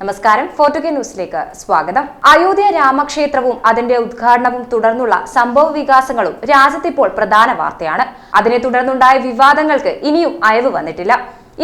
നമസ്കാരം. ഫോർട്ടുഗേ ന്യൂസിലേക്ക് സ്വാഗതം. അയോധ്യ രാമക്ഷേത്രവും അതിന്റെ ഉദ്ഘാടനവും തുടർന്നുള്ള സംഭവ വികാസങ്ങളും രാജ്യത്തിപ്പോൾ പ്രധാന വാർത്തയാണ്. അതിനെ തുടർന്നുണ്ടായ വിവാദങ്ങൾക്ക് ഇനിയും അയവ് വന്നിട്ടില്ല.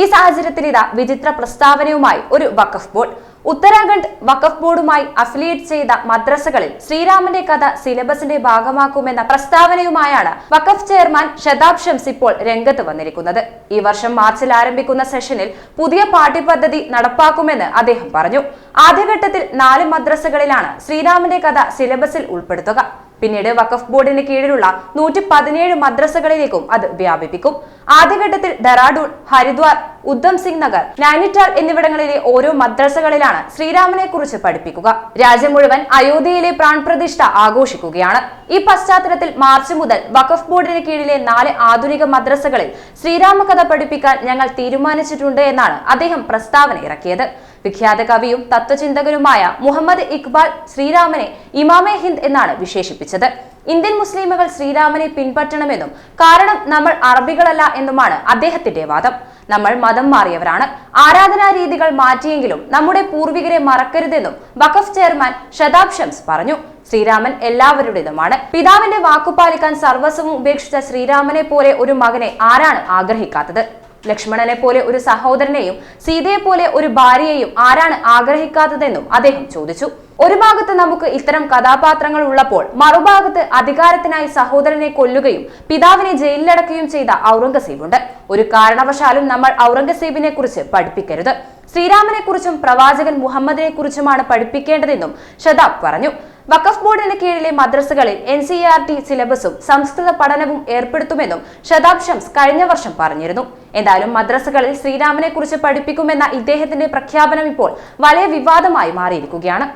ഈ സാഹചര്യത്തിൽ ഇതാ വിചിത്ര പ്രസ്താവനയുമായി ഒരു വഖഫ് ബോർഡ്. ഉത്തരാഖണ്ഡ് വഖഫ് ബോർഡുമായി അഫിലിയേറ്റ് ചെയ്ത മദ്രസകളിൽ ശ്രീരാമന്റെ കഥ സിലബസിന്റെ ഭാഗമാക്കുമെന്ന പ്രസ്താവനയുമായാണ് വഖഫ് ചെയർമാൻ ഷതാബ് ഷംസ് ഇപ്പോൾ രംഗത്ത് വന്നിരിക്കുന്നത്. ഈ വർഷം മാർച്ചിൽ ആരംഭിക്കുന്ന സെഷനിൽ പുതിയ പാഠ്യപദ്ധതി നടപ്പാക്കുമെന്ന് അദ്ദേഹം പറഞ്ഞു. ആദ്യഘട്ടത്തിൽ നാല് മദ്രസകളിലാണ് ശ്രീരാമന്റെ കഥ സിലബസിൽ ഉൾപ്പെടുത്തുക. പിന്നീട് വഖഫ് ബോർഡിന് കീഴിലുള്ള നൂറ്റി പതിനേഴ് മദ്രസകളിലേക്കും അത് വ്യാപിപ്പിക്കും. ആദ്യഘട്ടത്തിൽ ഡെറാഡൂൺ ഹരിദ്വാർ ഉദ്ധം സിംഗ് നഗർ നൈനിറ്റാൾ എന്നിവിടങ്ങളിലെ ഓരോ മദ്രസകളിലാണ് ശ്രീരാമനെ കുറിച്ച് പഠിപ്പിക്കുക. രാജ്യം മുഴുവൻ അയോധ്യയിലെ പ്രാൺപ്രതിഷ്ഠ ആഘോഷിക്കുകയാണ്. ഈ പശ്ചാത്തലത്തിൽ മാർച്ച് മുതൽ വഖഫ് ബോർഡിന് കീഴിലെ നാല് ആധുനിക മദ്രസകളിൽ ശ്രീരാമകഥ പഠിപ്പിക്കാൻ ഞങ്ങൾ തീരുമാനിച്ചിട്ടുണ്ട് എന്നാണ് അദ്ദേഹം പ്രസ്താവന ഇറക്കിയത്. വിഖ്യാത കവിയും തത്വചിന്തകനുമായ മുഹമ്മദ് ഇക്ബാൽ ശ്രീരാമനെ ഇമാമെ ഹിന്ദ് എന്നാണ് വിശേഷിപ്പിച്ചത്. ഇന്ത്യൻ മുസ്ലിമുകൾ ശ്രീരാമനെ പിൻപറ്റണമെന്നും കാരണം നമ്മൾ അറബികളല്ല എന്നുമാണ് അദ്ദേഹത്തിന്റെ വാദം. നമ്മൾ മതം മാറിയവരാണ്. ആരാധനാ രീതികൾ മാറ്റിയെങ്കിലും നമ്മുടെ പൂർവികരെ മറക്കരുതെന്നും വഖഫ് ചെയർമാൻ ഷതാബ് ഷംസ് പറഞ്ഞു. ശ്രീരാമൻ എല്ലാവരുടേതുമാണ്. പിതാവിന്റെ വാക്കുപാലിക്കാൻ സർവസ്വവും ഉപേക്ഷിച്ച ശ്രീരാമനെ പോലെ ഒരു മകനെ ആരാണ് ആഗ്രഹിക്കാത്തത്? ലക്ഷ്മണനെ പോലെ ഒരു സഹോദരനെയും സീതയെ പോലെ ഒരു ഭാര്യയെയും ആരാണ് ആഗ്രഹിക്കാത്തതെന്നും അദ്ദേഹം ചോദിച്ചു. ഒരു ഭാഗത്ത് നമുക്ക് ഇത്തരം കഥാപാത്രങ്ങൾ ഉള്ളപ്പോൾ മറുഭാഗത്ത് അധികാരത്തിനായി സഹോദരനെ കൊല്ലുകയും പിതാവിനെ ജയിലിലടക്കുകയും ചെയ്ത ഔറംഗസീബുണ്ട്. ഒരു കാരണവശാലും നമ്മൾ ഔറംഗസീബിനെ കുറിച്ച് പഠിപ്പിക്കരുത്. ശ്രീരാമനെ കുറിച്ചും പ്രവാചകൻ മുഹമ്മദിനെ കുറിച്ചുമാണ് പഠിപ്പിക്കേണ്ടതെന്നും ഷദാബ് പറഞ്ഞു. വഖഫ് ബോർഡിന് കീഴിലെ മദ്രസകളിൽ എൻ സി ആർ ടി സിലബസും സംസ്കൃത പഠനവും ഏർപ്പെടുത്തുമെന്നും ശതാബ് ഷംസ് കഴിഞ്ഞ വർഷം പറഞ്ഞിരുന്നു. എന്തായാലും മദ്രസകളിൽ ശ്രീരാമനെ കുറിച്ച് പഠിപ്പിക്കുമെന്ന ഇദ്ദേഹത്തിന്റെ പ്രഖ്യാപനം ഇപ്പോൾ വലിയ വിവാദമായി മാറിയിരിക്കുകയാണ്.